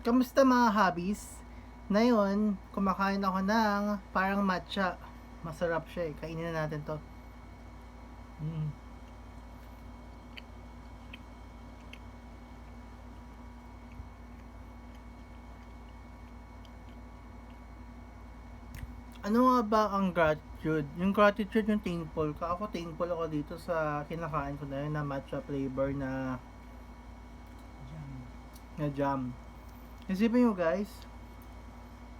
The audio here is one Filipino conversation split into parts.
Kamusta mga hobbies? Ngayon, kumakain ako ng parang matcha. Masarap siya eh. Kainin na natin to. Mm. Ano nga ba ang gratitude? Yung gratitude yung thankful ka. Ako thankful ako dito sa kinakain ko na yun na matcha flavor na na jam. Isipin nyo guys,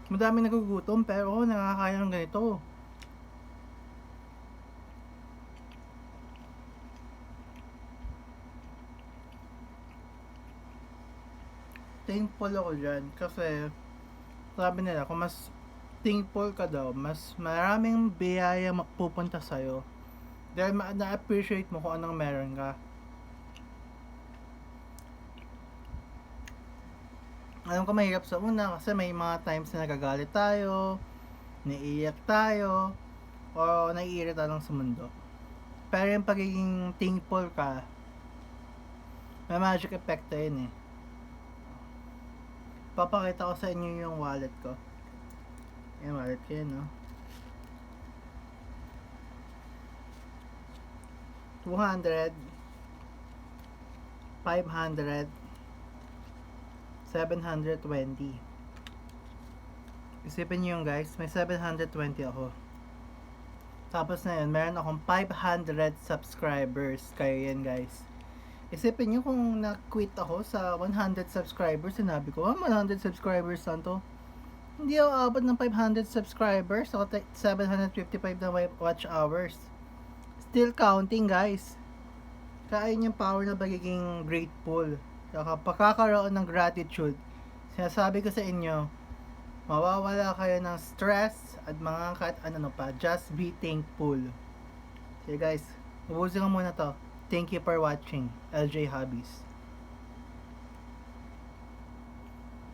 madami nagugutom pero nakakaya ng ganito. Thankful ako dyan kasi sabi nila kung mas thankful ka daw, mas maraming biyaya pupunta sa'yo. Dahil ma- na-appreciate mo kung anong meron ka. Alam ko mahirap sa una kasi may mga times na nagagalit tayo, naiiyak tayo, o naiirita lang sa mundo. Pero yung pagiging thankful ka, may magic effect yun eh. Papakita ko sa inyo yung wallet ko. Yung wallet ko yun, no? 200 500 720 Isipin nyo yung guys, may 720 ako. Tapos na yun, meron akong 500 subscribers. Kayo yan guys. Isipin nyo kung na-quit ako sa 100 subscribers, sinabi ko, ah, 100 subscribers lang to. Hindi ako abot ng 500 subscribers. Ako 755 na watch hours. Still counting guys. Kaya yun yung power na pagiging grateful. Saka pagkakaroon ng gratitude, sinasabi ko sa inyo, mawawala kayo ng stress at mga kahit ano no pa. Just be thankful. Okay guys, ubusin ko muna to. Thank you for watching. LJ Hobbies.